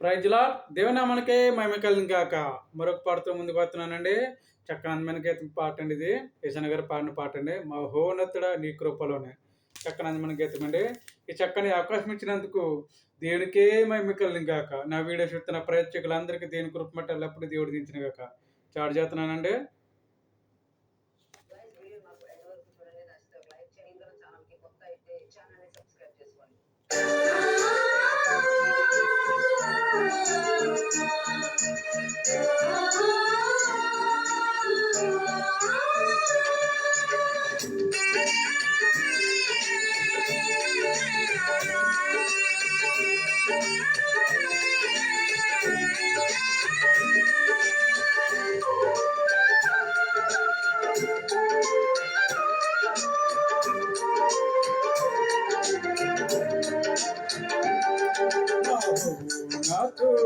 ప్రైజ్లా దేవనామానికే మహిమకలిని కాక మరొక పాటతో ముందుకు వస్తున్నానండి. చక్క అందమైన పాట అండి ఇది. యశన గారు పాడిన పాట అండి. మా హోనతుడ నీ కృపలోనే. చక్కని అందమైన గీతం అండి ఈ చక్కని అవకాశం ఇచ్చినందుకు దేవునికే మహిమకలిని కాక నా వీడియో చూస్తున్న ప్రేక్షకులందరికీ దేని కృప మట్టప్పుడు దేవుడు దించిన కాక చాటు చేస్తున్నానండి.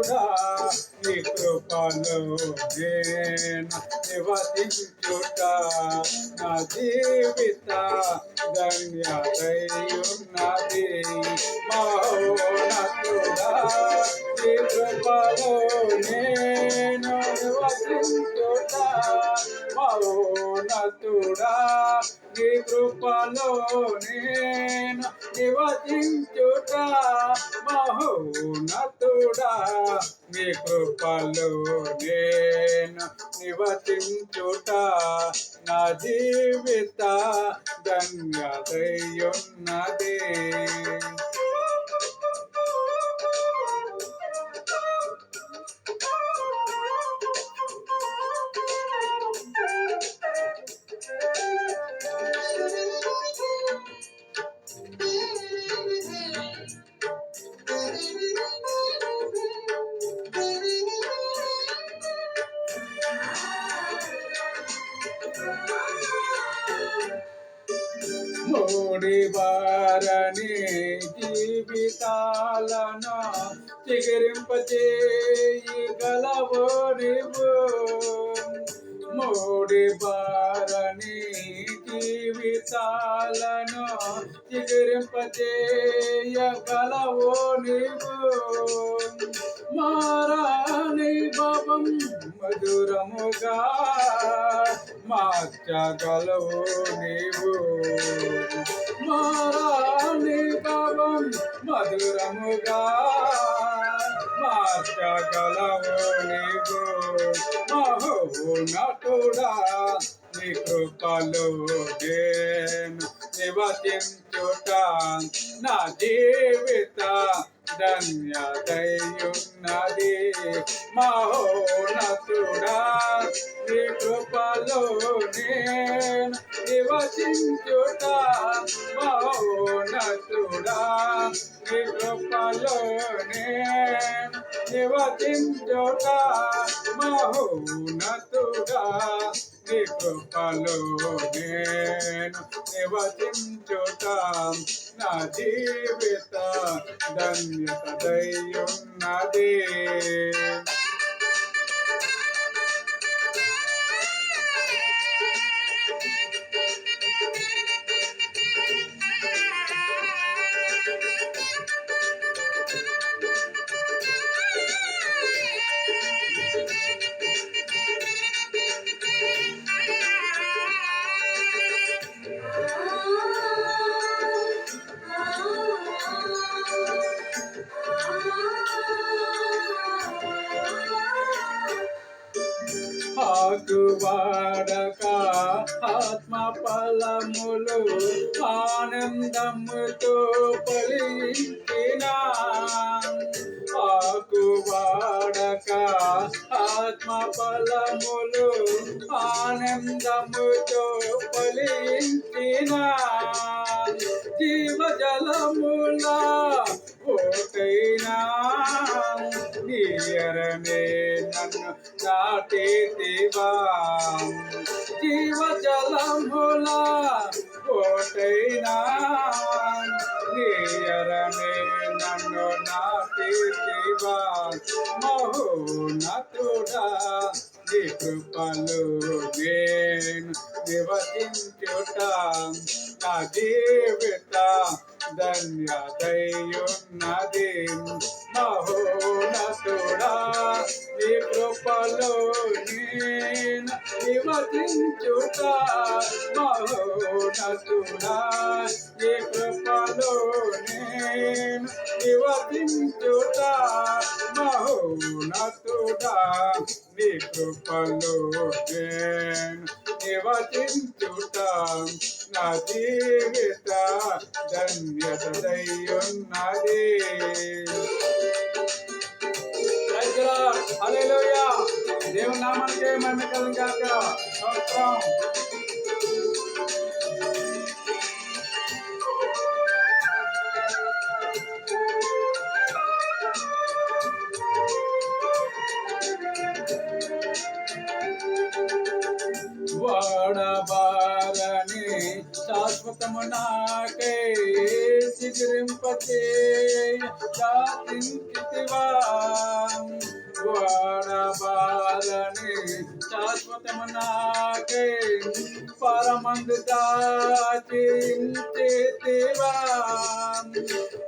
నతుడా నీ కృపలో నేను నివసించుట నా జీవిత ధన్యతయున్నది. మౌనతుడా నీ కృపలో నేను నివసించుట మౌనతుడా నీ కృపలో నేను నివసించుట మహోనతుడా నీ కృపలో నేను నివసించుట నా జీవిత ధన్యతయున్నది. మూడి వారని జీవితాలను చిగిరింపచేయి గలవో మూడి బారని జీవితాలను చిగురింపచేయ గలవో నీవు. మారాని భావం మధురముగా మార్చగలవు నీవు. మారాని భావం మధురముగా మార్చగలవు నీవు. మహోన్నతుడా నీ కృపలో నేను నివసించుట. నా జీవిత ధన్యదయున్నది. మహోనతుడా నీ కృపలో నేను నివసించుట. మహోనతుడా నీ కృపలో నేను నివసించుట. మహోనతుడా కృపలో నేను నివసించుతాం. నా జీవిత ధన్యతయున్నది ఆకు వాడక. ఆత్మ ఫలములు ఆనందముతో ఫలించిన. ఆకు వాడక. ఆత్మ ఫలములు ఆనందముతో ఫలించిన. జీవజలముల ఓటైనా నీయరనే నన్ను నాటితివా జీవజలముల ఓటైనా నీయరనే నన్ను నాటితివా మహోన్నతుడా నీ కృపలు నేను నివసించుట నా జీవిత ధన్యదయున్నది మహోన్నతుడా కృపలో నేను నివసించుట మహోనతుడా నీ కృపలో నేను నివసించుట ఉన్నతుడా నీ కృపలో నేను నివసించుట నా జీవిత ధన్యత దయ్యున్నది హల్లెలూయా దేవుని నామానికి సంవత్సరం శాశ్వతము నాకై చిగురింపచే జాతించితివా శాశ్వతము నాకై పరమందు దాచించితివా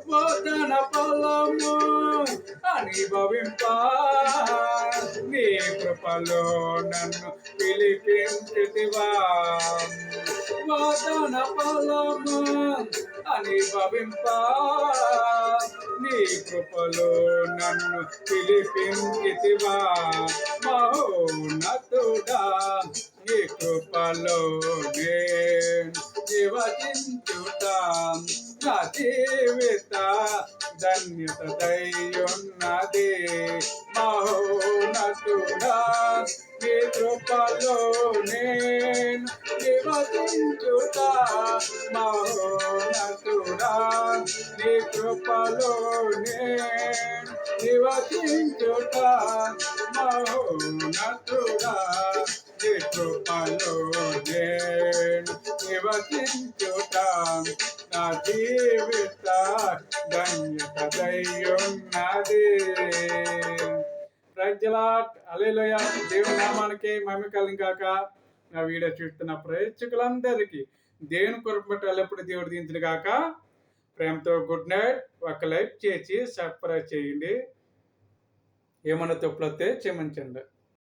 వదన ఫలము అనుభవింప. నీ కృపలో నన్ను పిలిపించితివా. వదన ఫలము అనుభవింప నీ కృపలో నన్ను పిలిపించితివా మహోన్నతుడా నీ కృపలో నేను నివసించుట నా జీవిత ధన్యత దయ్యున్నది మహోన్నతుడా నీ కృపలో కృపలోనే నివసించుట మహోనతుడా నీ కృపలోనే నివసించుట నా జీవిత ధన్యత దయ్యున్నది. ప్రజలాట్ అలేలోయ దేవుని నామానికి మహిమ కాక నా వీడియో చూస్తున్న ప్రేక్షకులందరికీ దేవుని కొరకు బట్టి ఎల్లప్పుడు దేవుడు దించిన కాక ప్రేమతో గుడ్ నైట్. ఒక లైక్ చేసి సబ్స్క్రైబ్ చేయండి. ఏమన్నా తప్పులొస్తే క్షమించండి.